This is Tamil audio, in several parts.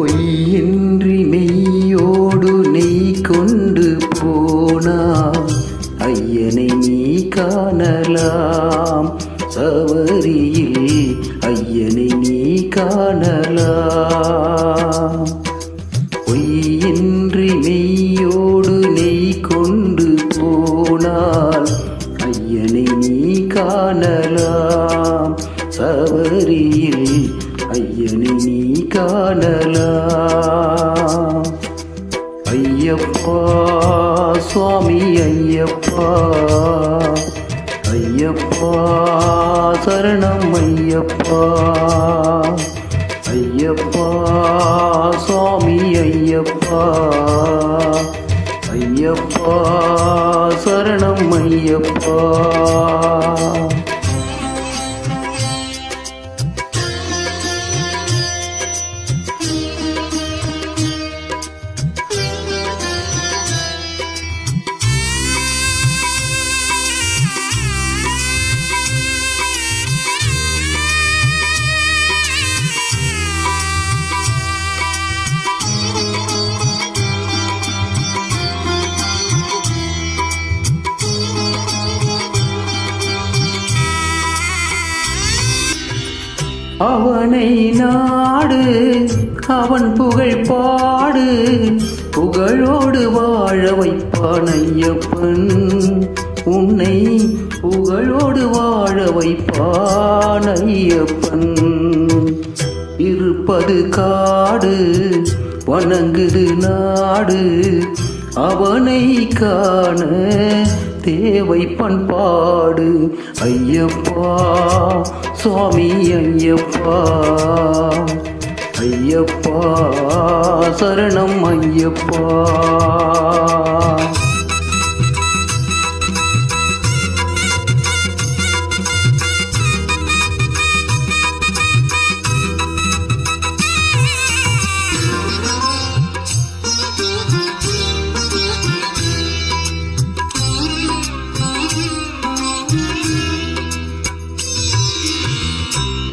பொய்யின்றி மெய்யோடு நெய் கொண்டு போனாம். ஐயனை நீ காணலாம். சவரியில் ஐயனை நீ காணலாம். பொய்யின்றி மெய்யோடு நெய் கொண்டு போனால் ஐயனை நீ காணலாம். சவரியில் காணலாம். ஐயப்பா சுவாமி ஐயப்பா. ஐயப்பா சரணம் ஐயப்பா. ஐயப்பா சுவாமி ஐயப்பா. ஐயப்பா சரணம் ஐயப்பா. அவனை நாடு அவன் புகழ் பாடு. புகழோடு வாழ வைப்பான் ஐயப்பன். உன்னை புகழோடு வாழ வைப்பான் ஐயப்பன். இருப்பது காடு வணங்குது நாடு. அவனை காண தேவை பண்பாடு. ஐயப்பா சுவாமி ஐயப்பா. ஐயப்பா சரணம் ஐயப்பா.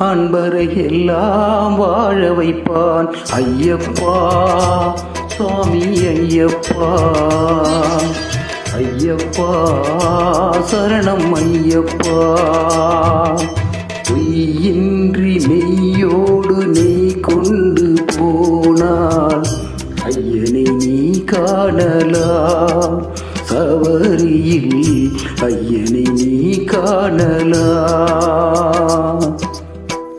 அன்பரை எல்லாம் வாழ வைப்பான். ஐயப்பா சுவாமி ஐயப்பா. ஐயப்பா சரணம் ஐயப்பா. பொய்யின்றி மெய்யோடு நெய் கொண்டு போனால் ஐயனை நீ காணலாம். சவரியில் ஐயனை நீ காணலாம்.